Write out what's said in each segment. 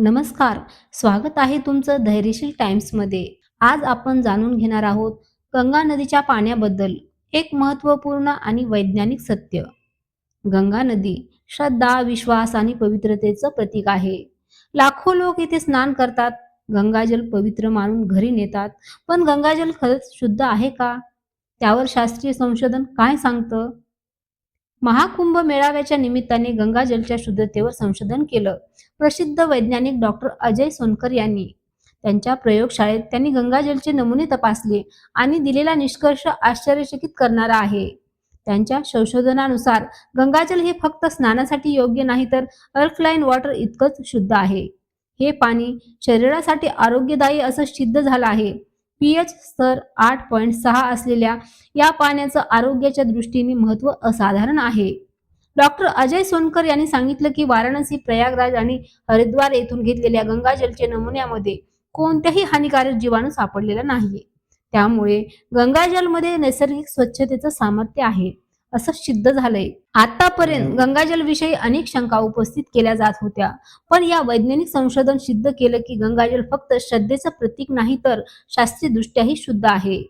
नमस्कार स्वागत आहे तुमचं धैर्यशील टाइम्समध्ये. आज आपण जाणून घेणार आहोत गंगा नदीच्या पाण्याबद्दल एक महत्त्वपूर्ण आणि वैज्ञानिक सत्य. गंगा नदी श्रद्धा विश्वास आणि पवित्रतेचं प्रतीक आहे. लाखो लोक इथे स्नान करतात गंगाजल पवित्र मानून घरी नेतात. पण गंगाजल खरंच शुद्ध आहे का? त्यावर शास्त्रीय संशोधन काय सांगतं? महाकुंभ मेळाव्याच्या निमित्ताने गंगाजलच्या शुद्धतेवर संशोधन केलं. प्रसिद्ध वैज्ञानिक डॉक्टर अजय सोनकर यांनी त्यांच्या प्रयोगशाळेत त्यांनी गंगाजलचे नमुने तपासले आणि दिलेला निष्कर्ष आश्चर्यचकित करणारा आहे. त्यांच्या संशोधनानुसार गंगाजल हे फक्त स्नानासाठी योग्य नाही तर अल्कलाईन वॉटर इतकंच शुद्ध आहे. हे पाणी शरीरासाठी आरोग्यदायी असं सिद्ध झालं आहे. पीएच स्तर आठ पॉईंट सहा असलेल्या या पाण्याचं आरोग्याच्या दृष्टीने महत्त्व असाधारण आहे. डॉक्टर अजय सोनकर यांनी सांगितलं की वाराणसी प्रयागराज आणि हरिद्वार येथून घेतलेल्या गंगाजलचे नमुन्यामध्ये कोणत्याही हानिकारक जीवाणू सापडलेला नाहीये. त्यामुळे गंगाजलमध्ये नैसर्गिक स्वच्छतेचं सामर्थ्य आहे. असं सिद्ध झालंय. आतापर्यंत गंगाजल विषयी अनेक शंका उपस्थित केल्या जात होत्या. पण या वैज्ञानिक संशोधन सिद्ध केलं की गंगाजल फक्त श्रद्धेचं प्रतीक नाही तर शास्त्रीय दृष्ट्याही शुद्ध आहे.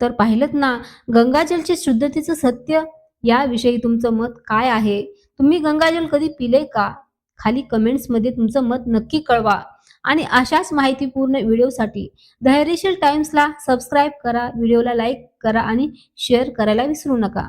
तर पाहिलं ना गंगाजलचे शुद्धतेचं सत्य याविषयी तुमचं मत काय आहे? तुम्ही गंगाजल कधी पिले का? खाली कमेंट्समध्ये तुमचं मत नक्की कळवा. आणि अशाच माहितीपूर्ण व्हिडिओसाठी धैर्यशील टाइम्सला सबस्क्राईब करा व्हिडिओला लाईक करा आणि शेअर करायला विसरू नका.